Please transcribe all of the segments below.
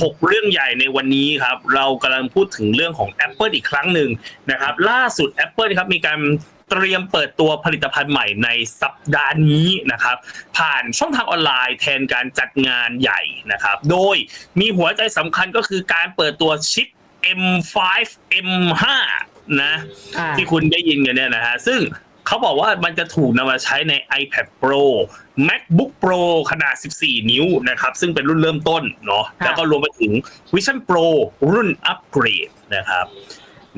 ถกเรื่องใหญ่ในวันนี้ครับ เรากำลังพูดถึงเรื่องของ Apple อีกครั้งหนึ่งนะครับ ล่าสุด Apple ครับมีการเตรียมเปิดตัวผลิตภัณฑ์ใหม่ในสัปดาห์นี้นะครับ ผ่านช่องทางออนไลน์แทนการจัดงานใหญ่นะครับ โดยมีหัวใจสำคัญก็คือการเปิดตัวชิป M5 M5 นะอ่าที่คุณได้ยินกันเนี่ยนะฮะซึ่ง เขาบอกว่ามันจะถูกนำมาใช้ใน iPad Pro MacBook Pro ขนาด 14 นิ้วนะครับ ซึ่งเป็นรุ่นเริ่มต้นเนาะครับแล้วก็รวมไปถึง Vision Pro รุ่นอัปเกรดนะครับ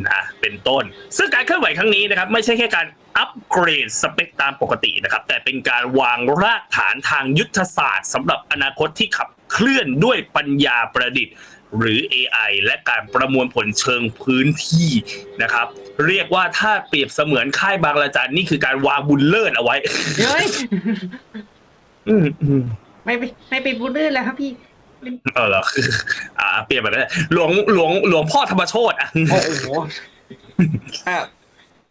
นะเป็นต้น ซึ่งการเคลื่อนไหวครั้งนี้นะครับ ไม่ใช่แค่การอัปเกรดสเปคตามปกตินะครับ แต่เป็นการวางรากฐานทางยุทธศาสตร์สำหรับอนาคตที่ขับเคลื่อนด้วยปัญญาประดิษฐ์ หรือ AI และการประมวลผลเชิงพื้นที่นะครับ เรียกว่าถ้าเปรียบเสมือนค่ายบางระจันนี่คือการวางบุญเลิศเอาไว้เฮ้ยอืมอืมไม่ไปไม่เป็นบุญเลื่อนแล้วครับพี่เออเหรอคืออ่า เปลี่ยนไปแล้วหลวงหลวงหลวงพ่อธรรมโชตอะโอ้โหเออ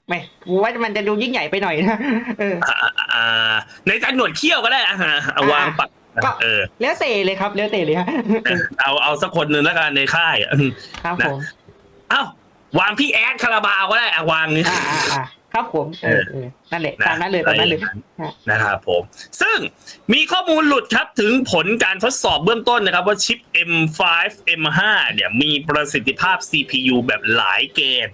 ไม่ผมว่ามันจะดูยิ่งใหญ่ไปหน่อยนะเอออ่าอ่าในจานหนวดเขี้ยวก็ได้อะฮะเอาวางปัก ก็เออแล้วเตะเลยครับแล้วเตะเลยฮะเออเอาเอาสักคนหนึ่งแล้วกันในค่ายอะอืมครับผมเอ้าวางพี่แอดคาราบาวก็ได้อะวางนี้อ่าอ่าอ่าครับผมเออเออนั่นแหละตามนั้นเลยตามนั้นเลยนะครับผม ซึ่งมีข้อมูลหลุดครับถึงผลการทดสอบเบื้องต้นนะครับ ว่าชิป M5 M5 เนี่ยมีประสิทธิภาพ CPU แบบหลายเกณฑ์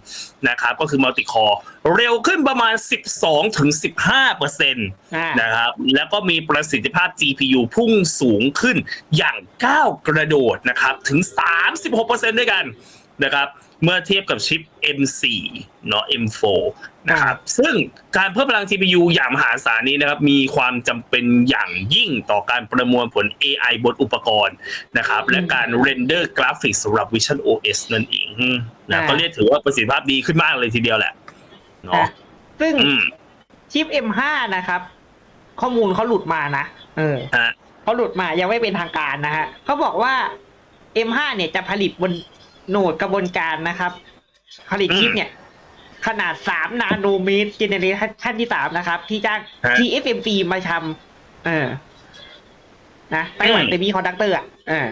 นะครับ ก็คือมัลติคอร์เร็วขึ้นประมาณ 12ถึง15เปอร์เซ็นต์อ่านะครับ แล้วก็มีประสิทธิภาพ GPU พุ่งสูงขึ้นอย่างก้าวกระโดดนะครับ ถึง 36เปอร์เซ็นต์ด้วยกัน นะครับ เมื่อเทียบกับชิป M4 เนาะ M4 นะครับ ซึ่งการเพิ่มพลัง GPU อย่างมหาศาลนี้นะครับ มีความจำเป็นอย่างยิ่งต่อการประมวลผล AI บนอุปกรณ์นะครับ และการเรนเดอร์กราฟิกสำหรับ Vision OS นั่นเองนะก็เรียกถือว่าประสิทธิภาพดีขึ้นมากเลยทีเดียวแหละเนาะอะซึ่งอืมชิป M5 นะครับ ข้อมูลเขาหลุดมานะ เออฮะเขาหลุดมายังไม่เป็นทางการนะฮะเขาบอกว่า M5 เนี่ยจะผลิตบน โหนดกระบวนการนะครับผลิตชิปเนี่ย ขนาด3นาโนเมตรเจเนเรชันที่3นะครับ ที่จ้างฮะ TSMC มาทำเออ นะไต้หวันอืมเซมิคอนดักเตอร์อะเออ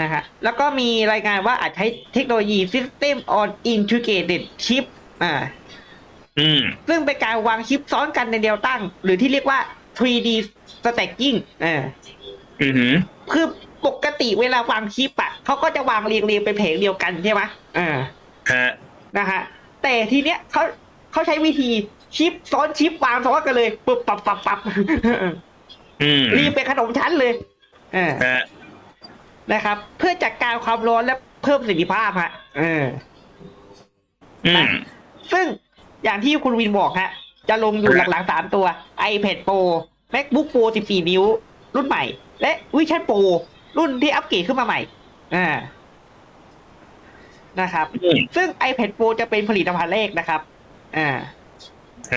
นะฮะแล้วก็มีรายงานว่าอาจใช้เทคโนโลยี System on Integrated Chip อ่าอืมซึ่งเป็นการวางชิปซ้อนกันในแนวตั้ง หรือที่เรียกว่า 3D stacking อ่าอือหือคือ ปกติเวลาวางชิปอะเขาก็จะวางเรียงเรียงๆเป็นแผงเดียวกันใช่ไหมอ่าฮะนะฮะแต่ทีเนี้ยเขาเขาใช้วิธีชิปซ้อนชิปวางซ้อนกันเลยปึ๊บปับปับปับอืมรีบเป็นขนมชั้นเลยอ่าฮะนะครับ เพื่อจัดการความร้อนและเพิ่มประสิทธิภาพฮะเอออืมซึ่งอย่างที่คุณวินบอกฮะ จะลงอยู่ครับหลักๆสามตัว iPad Pro MacBook Pro 14 นิ้ว รุ่นใหม่ และ Vision Pro รุ่นที่อัปเกรดขึ้นมาใหม่ อ่า นะครับอืมซึ่ง iPad Pro จะเป็นผลิตภัณฑ์แรกนะครับ อ่า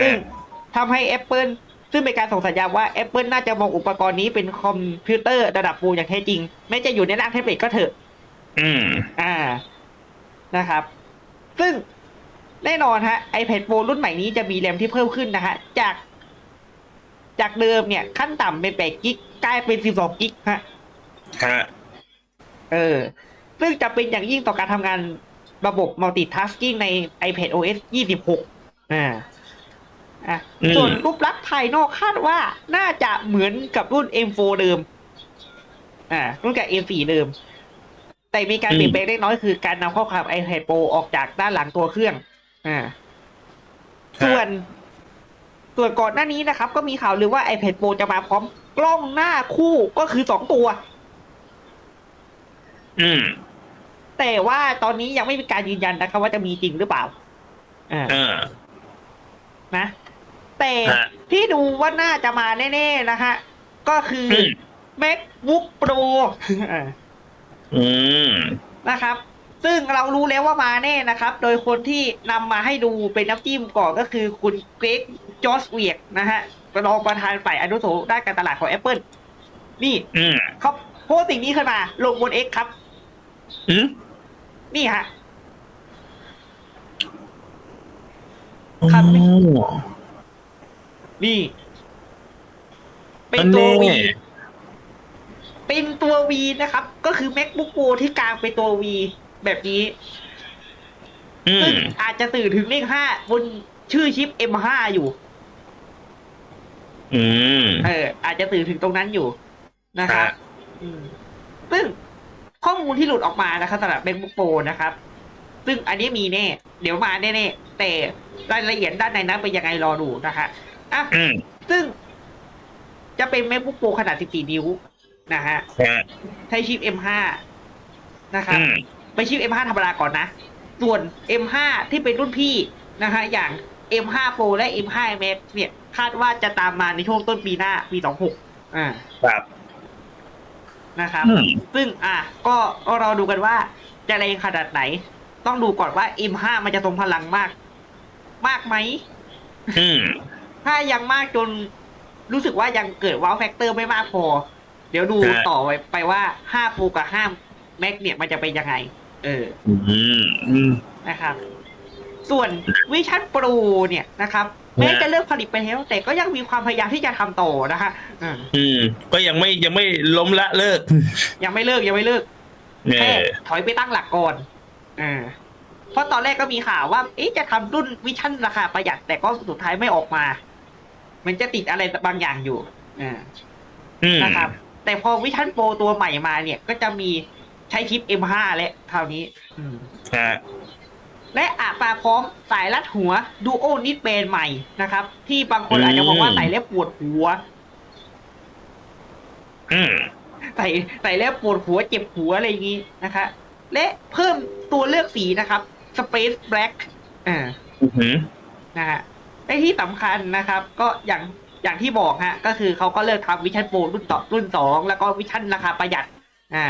ซึ่งฮะทำให้ Apple ซึ่งเป็นการส่งสัญญาณว่า Apple น่าจะมองอุปกรณ์นี้เป็นคอมพิวเตอร์ระดับฟูอย่างแท้จริง แม้จะอยู่ในร่างแท็บเล็ตก็เถอะ อืม อ่า นะครับ ซึ่งแน่นอนฮะ iPad Pro รุ่นใหม่นี้จะมีแรมที่เพิ่มขึ้นนะฮะ จาก จากเดิมเนี่ย ขั้นต่ำเป็น8กิก กลายเป็น 12กิกฮะ ฮะเออ ซึ่งจะเป็นอย่างยิ่งต่อการทำงานระบบ multitasking ใน iPad OS 26อ่าอะอืมส่วนรูปลักษณ์ภายนอกคาดว่าน่าจะเหมือนกับรุ่น M4 เดิม อ่า รุ่นกับ M4 เดิม แต่มีการเปลี่ยนแปลงเล็กน้อยคือการนำข้อความ iPad Pro ออกจากด้านหลังตัวเครื่อง อ่า ส่วนส่วนก่อนหน้านี้นะครับ ก็มีข่าวลือว่า iPad Pro จะมาพร้อมกล้องหน้าคู่ก็คือสองตัว อืม แต่ว่าตอนนี้ยังไม่มีการยืนยันนะครับว่าจะมีจริงหรือเปล่าอ่าเออ นะ แต่ฮะ ที่ดูว่าน่าจะมาแน่ๆนะฮะ ก็คืออม MacBook Pro อ่า อืม นะครับ ซึ่งเรารู้แล้วว่ามาแน่นะครับ โดยคนที่นำมาให้ดูเป็นน้ำจิ้มก่อนก็คือคุณเกรกจอสเวียกนะฮะรองประธานฝ่ายอนุโสาวด้านการตลาดของ Apple นี่อืม เขาโพสต์สิ่งนี้ขึ้นมาลงบน X ครับ อืมนี่ฮะครับ อ๋อ นี่ เป็นอันตัวนี้วีเป็นตัว V นะครับ ก็คือ MacBook Pro ที่กลางเป็นตัว V แบบนี้อืซึ่งมอาจจะสื่อถึงเลขห้าบนชื่อชิป M5 อยู่ อืม เออ อาจจะสื่อถึงตรงนั้นอยู่นะครับ ฮะ อืมซึ่ง ข้อมูลที่หลุดออกมานะครับสำหรับ MacBook Pro นะครับ ซึ่งอันนี้มีแน่ เดี๋ยวมาแน่ๆแต่รายละเอียดด้านในนั้นเป็นยังไงรอดูนะคะอะอืมซึ่ง จะเป็น MacBook Pro ขนาด 14 นิ้วนะฮะฮะใช้ชิป M5 นะครับ อืมไปชิป M5 ธรรมดาก่อนนะ ส่วน M5 ที่เป็นรุ่นพี่นะฮะ อย่าง M5 Pro และ M5 Max เนี่ย คาดว่าจะตามมาในช่วงต้นปีหน้าปี 26 อ่า ครับ นะครับอืมซึ่งอะก็ก็รอดูกันว่าจะแรงขนาดไหน ต้องดูก่อนว่า M5 มันจะทรงพลังมาก มากไหมอืมถ้ายังมากจนรู้สึกว่ายังเกิดว้าวแฟกเตอร์ไม่มากพอ เดี๋ยวดูฮะต่อไปไปว่า5 Pro กับ5 Max เนี่ยมันจะเป็นยังไง เอออืมอืมนะครับ ส่วนวิชั่นโปรเนี่ยนะครับ แม้จะเลิกผลิตไปแล้วแต่ก็ยังมีความพยายามที่จะทำต่อนะคะอืมอืม ก็ยังไม่ยังไม่ล้มละเลิก ยังไม่เลิกยังไม่เลิกเนี่แค่ยถอยไปตั้งหลักก่อนอ่าเพราะตอนแรกก็มีข่าวว่าเอ๊ะจะทำรุ่นวิชั่นราคาประหยัด แต่ก็สุดท้ายไม่ออกมา มันจะติดอะไรบางอย่างอยู่อ่าอืมนะครับ แต่พอวิชั่นโปรตัวใหม่มาเนี่ย ก็จะมีใช้ชิป M5 และคราวนี้ อืมฮะ และอาปาพร้อมสายรัดหัวดูโอนิดเบนใหม่นะครับ ที่บางคนอาจจะมองว่าใส่แล้วปวดหัวอืมใส่ใส่แล้วปวดหัวเจ็บหัวอะไรอย่างนี้นะคะ และเพิ่มตัวเลือกสีนะครับ Space Black อ่าอือหือนะฮะและที่สำคัญนะครับ ก็อย่างอย่างที่บอกฮะ ก็คือเขาก็เลิกทำวิชั่นโปรรุ่นต่อรุ่นสองแล้วก็วิชั่นราคาประหยัด อ่า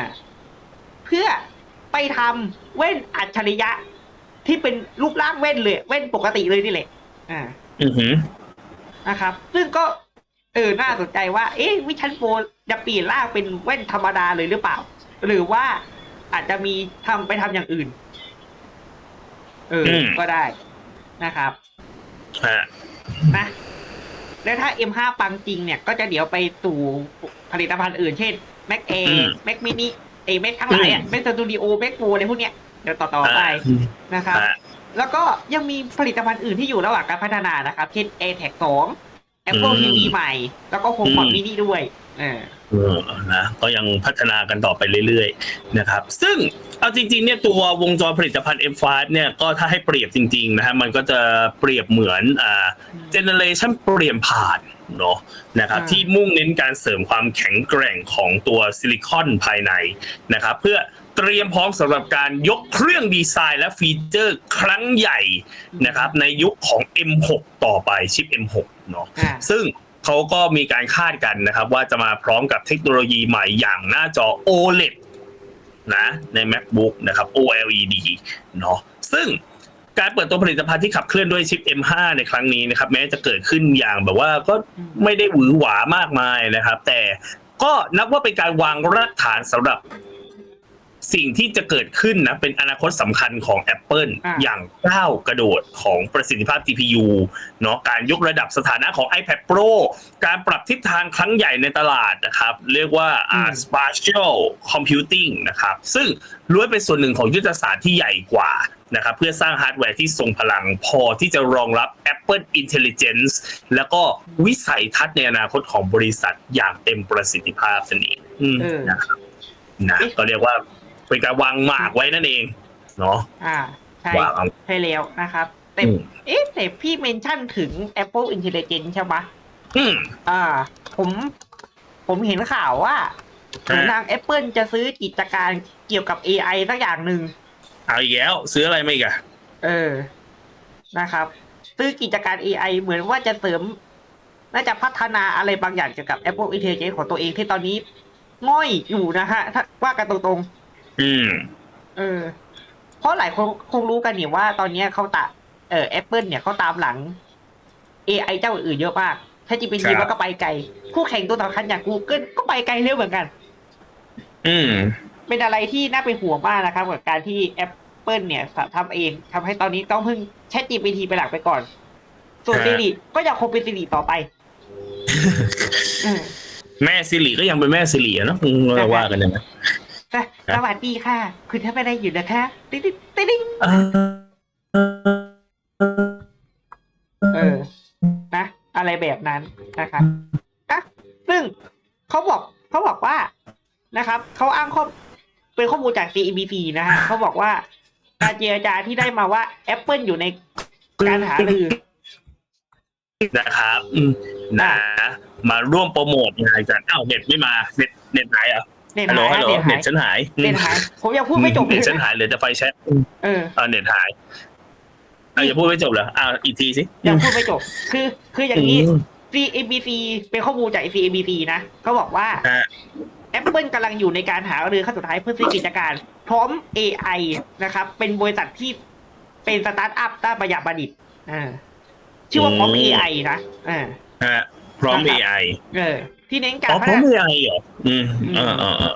เพื่อไปทำเว้นอัจฉริยะ ที่เป็นรูปร่างเว้นเลยเว้นปกติเลยนี่แหละ อ่า อือหือนะครับ ซึ่งก็ เออน่าสนใจว่า เอ๊ะวิชันโปรจะเปลี่ยนร่างเป็นแว่นธรรมดาเลยหรือเปล่า หรือว่าอาจจะมีทำไปทำอย่างอื่น เอออืมก็ได้นะครับฮะนะแล้วถ้า M5 ปังจริงเนี่ย ก็จะเดี๋ยวไปสู่ผลิตภัณฑ์อื่น เช่น Mac Air อืม Mac Mini เอ Mac ทั้งหลายอะอืม Mac Studio Mac Pro อะไรพวกเนี้ย เดี๋ยวต่อๆไปนะครับฮะแล้วก็ยังมีผลิตภัณฑ์อื่นที่อยู่ระหว่างการพัฒนานะครับ เช่น AirTag 2 Apple อืม TV ใหม่ แล้วก็ HomePod อืม mini ด้วยเออเออนะก็ยังพัฒนากันต่อไปเรื่อยๆนะครับ ซึ่งเอาจริงๆเนี่ยตัววงจรผลิตภัณฑ์ M5 เนี่ยก็ถ้าให้เปรียบจริงๆนะฮะมันก็จะเปรียบเหมือนอ่าเจเนเรชันเปลี่ยนผ่านเนาะนะครับอ่าที่มุ่งเน้นการเสริมความแข็งแกร่งของตัวซิลิคอนภายในนะครับ เพื่อ เตรียมพร้อมสำหรับการยกเครื่องดีไซน์และฟีเจอร์ครั้งใหญ่นะครับ ในยุคของ M6 ต่อไปชิป M6 เนาะอ่าซึ่งเขาก็มีการคาดกันนะครับ ว่าจะมาพร้อมกับเทคโนโลยีใหม่อย่างหน้าจอ OLED นะใน MacBook นะครับ OLED เนาะซึ่งการเปิดตัวผลิตภัณฑ์ที่ขับเคลื่อนด้วยชิป M5 ในครั้งนี้นะครับ แม้จะเกิดขึ้นอย่างแบบว่าก็ไม่ได้หวือหวามากมายนะครับ แต่ก็นับว่าเป็นการวางรากฐานสำหรับ สิ่งที่จะเกิดขึ้นนะเป็นอนาคตสำคัญของ Apple อ่า อย่างก้าวกระโดดของประสิทธิภาพ GPU เนาะการยกระดับสถานะของ iPad Pro การปรับทิศทางครั้งใหญ่ในตลาดนะครับ เรียกว่าอืมอ่า spatial computing นะครับ ซึ่งล้วนเป็นส่วนหนึ่งของยุทธศาสตร์ที่ใหญ่กว่านะครับเพื่อสร้างฮาร์ดแวร์ที่ทรงพลังพอที่จะรองรับ Apple Intelligence แล้วก็วิสัยทัศน์ในอนาคตของบริษัทอย่างเต็มประสิทธิภาพนั่นเองอืมเออ นะครับ นะก็เรียกว่า เป็นการวางหมากไว้นั่นเองเนาะอ่าใช่วางเอาใช่แล้วนะครับ แต่อืม เอ๊ะแต่พี่เมนชั่นถึง Apple Intelligence ใช่ปะอืม อ่า ผม ผมเห็นข่าวว่าฮะทาง Apple จะซื้อกิจการเกี่ยวกับ AI สักอย่างหนึ่ง เอาอีกแล้วซื้ออะไรมาอีกอะเออ นะครับ ซื้อกิจการ AI เหมือนว่าจะเสริม น่าจะพัฒนาอะไรบางอย่างเกี่ยวกับ Apple Intelligence ของตัวเองที่ตอนนี้ ง่อยอยู่นะฮะถ้าว่ากันตรง อืมๆเออ เพราะหลายคนคงรู้กันนี่ว่าตอนเนี้ยเขาตะเออ Apple เนี่ยเขาตามหลัง AI เจ้าอื่นเยอะมาก ถ้าจริงเป็นจริงครับมันก็ไปไกล คู่แข่งตัวสำคัญอย่าง Google ก็ไปไกลเร็วเหมือนกัน อืม เป็นอะไรที่น่าเป็นห่วงมากนะครับกับการที่ Apple เนี่ยทำเองทำให้ตอนนี้ต้องพึ่ง ChatGPT ไปหลักไปก่อน ส่วนฮะ Siri ก็ยังคงเป็น Siri ต่อไปอืมแม่สิริก็ยังเป็นแม่สิริอะเนาะอืมเราว่ากันอย่างนั้น สสวัสดีค่ะ คุณทำอะไรอยู่นะคะติ๊งติ๊งติ๊งติ๊งเออเออ นะ อะไรแบบนั้นนะครับอะซึ่งเขาบอกเขาบอกว่านะครับเขาอ้างข้อเป็นข้อมูลจาก CEBC นะฮะเขาบอกว่าการเจรจาที่ได้มาว่า Apple อยู่ในการหารือ นะครับอืมนะ มาร่วมโปรโมทงานกันอ้าวเน็ตไม่มาเน็ตเน็ตหายเหรอะ เน็ตฮัลโหลหายฮัลโหลเน็ตหาเน็ยตฉันหายเน็ตหายผมยังพูดไม่จบเลเน็ยตฉันหายเหลือแต่ไฟแชทเออเออเน็ตหายเอาอย่าพูดไม่จบเหรออ่าอีกทีสิยังพูดไม่จบ คือคืออย่างนี้อืม CABC เป็นข้อมูลจาก CABC นะก็บอกว่าฮะ Apple กำลังอยู่ในการหารือขั้นสุดท้ายเพื่อซื้อกิจการ พร้อม AI นะครับ เป็นบริษัทที่เป็นสตาร์ทอัพด้านปัญญาประดิษฐ์อ่าชื่อว่าพร้อม AI นะอ่าฮะพร้อมนะครับ AI เออ ที่เน้นกาอ๋รอพัพร้ฒอมนา AI เหรออืมเออเออเออ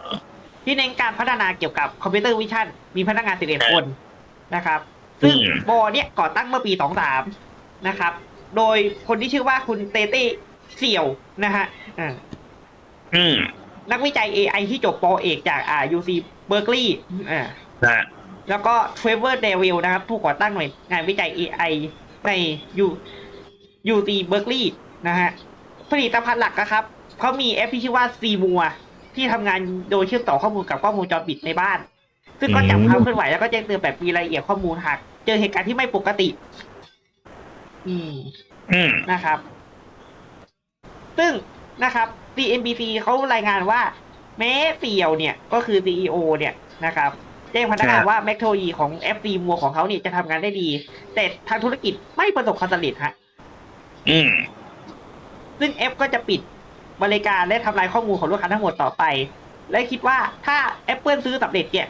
ที่เน้นการพัฒนาเกี่ยวกับคอมพิวเตอร์วิชั่นมีพนักงานเออ11 คนนะครับ ซึ่งอืม บอเนี่ยก่อตั้งเมื่อปี 23 นะครับ โดยคนที่ชื่อว่าคุณเตเต้เสี่ยวนะฮะอ่าอืมนักวิจัย AI ที่จบปอเอกจากอ่า UC Berkeley อ่าฮะแล้วก็เทรเวอร์เดวิลนะครับ ผู้ก่อตั้งหน่วยงานวิจัย AI ใน U UC Berkeley นะฮะผลิตภัณฑ์หลักนะครับ เขามีแอปที่ชื่อว่า c m u r ที่ทำงานโดยเชื่อมต่อข้อมูลกับกล้องวงจรปิดในบ้าน ซึ่งก็จับความเคลื่อนไหวแล้วก็แจ้งเตือนแบบมีรายละเอียดข้อมูลหากเจอเหตุการณ์ที่ไม่ปกติ อืมอืมนะครับ ซึ่งนะครับ CNBC เขารายงานว่า แม้เสี่ยวเนี่ย ก็คือ CEO เนี่ยนะครับแจ้งพนักงานครับว่าแมคโทรยีของ FC มัวของเขาเนี่ยจะทำงานได้ดี แต่ทางธุรกิจไม่ประสบความสำเร็จฮะ อืม ซึ่ง F ก็จะปิด บริการและทำลายข้อมูลของลูกค้าทั้งหมดต่อไป และคิดว่าถ้า Apple ซื้อสำเร็จเนี่ย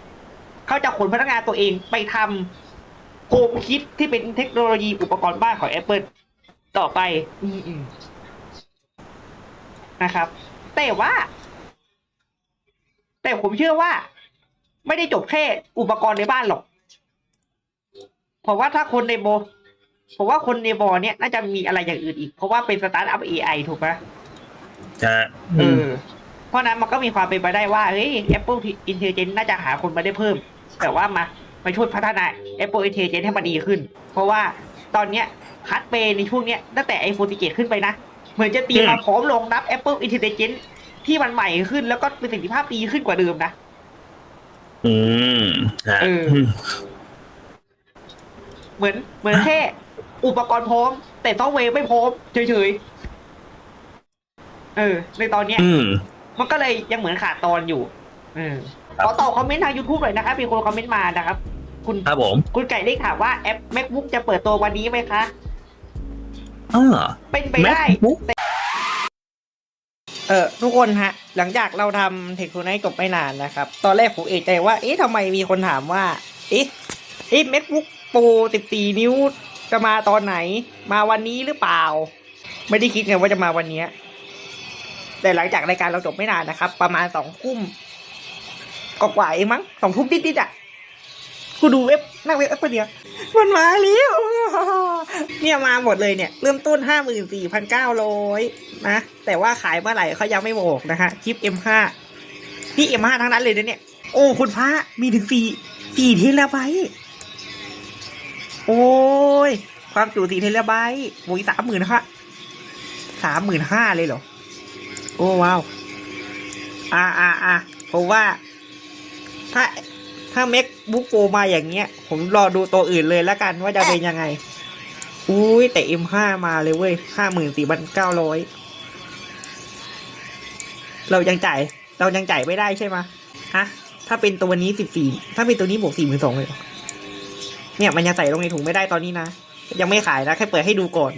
เขาจะขนพนักงานตัวเองไปทำโฮมคิดที่เป็นเทคโนโลยีอุปกรณ์บ้านของ Apple ต่อไปนะครับ แต่ว่า แต่ผมเชื่อว่า ไม่ได้จบแค่อุปกรณ์ในบ้านหรอกเพราะว่าถ้าคนในโบผมว่าคนในบอเนี่ยน่าจะมีอะไรอย่างอื่นอีก เพราะว่าเป็นสตาร์ทอัพ AI ถูกไหม ฮะเออืมอเพราะนั้นมันก็มีความเป็นไปได้ว่าเฮ้ย Apple Intelligence น่าจะหาคนมาได้เพิ่ม แต่ว่ามามาช่วยพัฒนา Apple Intelligence ให้มันดีขึ้น เพราะว่าตอนเนี้ยฮัดเปย์ในช่วงเนี้ยตั้งแต่ iPhone 17ขึ้นไปนะ เหมือนจะเตรียมมาพร้อมรองรับ Apple Intelligence ที่มันใหม่ขึ้นแล้วก็ประสิทธิภาพดีขึ้นกว่าเดิมนะ อืมฮะเออ เหมือนเหมือนแค่อุปกรณ์พร้อม แต่ซอฟต์แวร์ไม่พร้อมเฉยๆ เออ ในตอนเนี้ยอืม มันก็เลยยังเหมือนขาดตอนอยู่เออครับ ขอตอบคอมเมนต์ทาง YouTube หน่อยนะครับมีคนคอมเมนต์มานะครับ คุณครับผมคุณไก่ได้ถามว่าแอป MacBook จะเปิดตัววันนี้ไหมคะ อ่า เป็นไปได้ MacBook เออทุกคนฮะ หลังจากเราทำเทคโนไนจบไม่นานนะครับ ตอนแรกผมเอกใจว่า เอ๊ะทำไมมีคนถามว่า เอ๊ะเอ๊ะ MacBook Pro 14 นิ้วจะมาตอนไหน มาวันนี้หรือเปล่า ไม่ได้คิดไงว่าจะมาวันเนี้ย แต่หลังจากรายการเราจบไม่นานนะครับ ประมาณสองทุ่มกว่าๆเองมั้งสองทุ่มนิดๆอะกูดูเว็บนั่งเว็บแอปเปิลเดียวมันมาแล้วเนี่ยมาหมดเลยเนี่ย เริ่มต้นห้าหมื่นสี่พันเก้าร้อยนะ แต่ว่าขายเมื่อไหร่เขายังไม่บอกนะฮะคลิป M5 นี่ M5 ทั้งนั้นเลยนะเนี่ย โอ้ คุณพระมีถึงสี่สี่เทราไบต์โอ้ย ความจุสี่เทราไบต์หมูสามหมื่นห้าสามหมื่นห้าเลยเหรอ โอ้ว้าว อ่าอ่าอ่าผมว่า ถ้าถ้า MacBook Pro มาอย่างเงี้ย ผมรอดูตัวอื่นเลยแล้วกันว่าจะเป็นยังไง อุ้ยแต่ M5 มาเลยเว้ยห้าหมื่นสี่พันเก้าร้อยเรายังจ่าย เรายังจ่ายไม่ได้ใช่ไหมะฮะ ถ้าเป็นตัวนี้สิบสี่ถ้าเป็นตัวนี้บวกสี่หมื่นสองเลยเหรอเนี่ยมันยังใส่ลงในถุงไม่ได้ตอนนี้นะ ยังไม่ขายนะแค่เปิดให้ดูก่อน